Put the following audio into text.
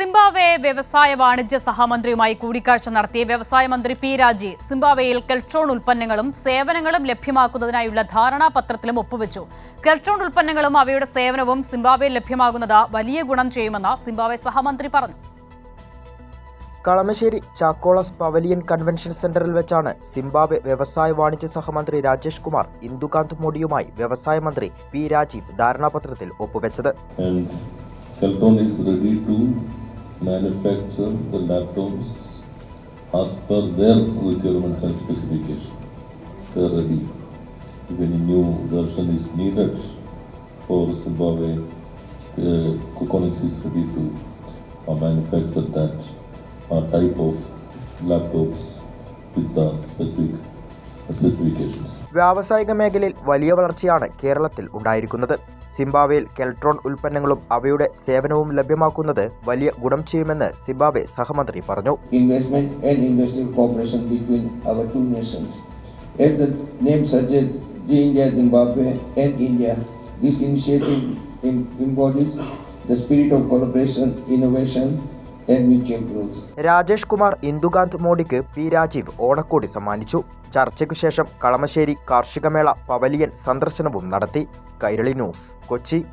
Zimbabwe വ്യവസായ വാണിജ്യ സഹമന്ത്രിയുമായി കൂടിക്കാഴ്ച നടത്തിയ വ്യവസായ മന്ത്രി പി രാജി സിംബാവയിൽ കെൽട്രോൺ ഉൽപ്പന്നങ്ങളും സേവനങ്ങളും ലഭ്യമാക്കുന്നതിനായുള്ള ധാരണാപത്രത്തിലും ഒപ്പുവെച്ചു. കെൽട്രോൺ ഉൽപ്പന്നങ്ങളും അവയുടെ സേവനവും സിംബാവയിൽ ലഭ്യമാകുന്നത് വലിയ ഗുണം ചെയ്യുമെന്ന് സിംബാബ്വെ സഹമന്ത്രി പറഞ്ഞു. കളമശ്ശേരി ചാക്കോളസ് പവലിയൻ കൺവെൻഷൻ സെന്ററിൽ വെച്ചാണ് സിംബാബ്വെ വ്യവസായ വാണിജ്യ സഹമന്ത്രി രാജേഷ് കുമാർ ഇന്ദുകാന്ത് മോഡിയുമായി വ്യവസായ മന്ത്രി പി രാജീവ് ധാരണാപത്രത്തിൽ ഒപ്പുവെച്ചത്. Manufacture the laptops as per their requirements and specification. They are ready. If any new version is needed for Zimbabwe, uh, Kukonix is ready to uh, manufacture that uh, type of laptops with the specific. വ്യാവസായിക മേഖലയിൽ വലിയ വളർച്ചയാണ് കേരളത്തിൽ ഉണ്ടായിരിക്കുന്നത് സിംബാബ്വേയിൽ കെൽട്രോൺ ഉൽപ്പന്നങ്ങളും അവയുടെ സേവനവും ലഭ്യമാക്കുന്നത് വലിയ ഗുണം ചെയ്യുമെന്ന് സിംബാബ്വെ സഹമന്ത്രി പറഞ്ഞു nations. As the name suggests, the India Zimbabwe and India, this initiative embodies the spirit of collaboration, innovation. Rajesh Kumar Indukant മോഡിക്ക് P Rajeev ഓണക്കോടി സമ്മാനിച്ചു. ചർച്ചയ്ക്കു ശേഷം കളമശ്ശേരി കാർഷികമേള പവലിയൻ സന്ദർശനവും നടത്തി. കൈരളി ന്യൂസ് കൊച്ചി.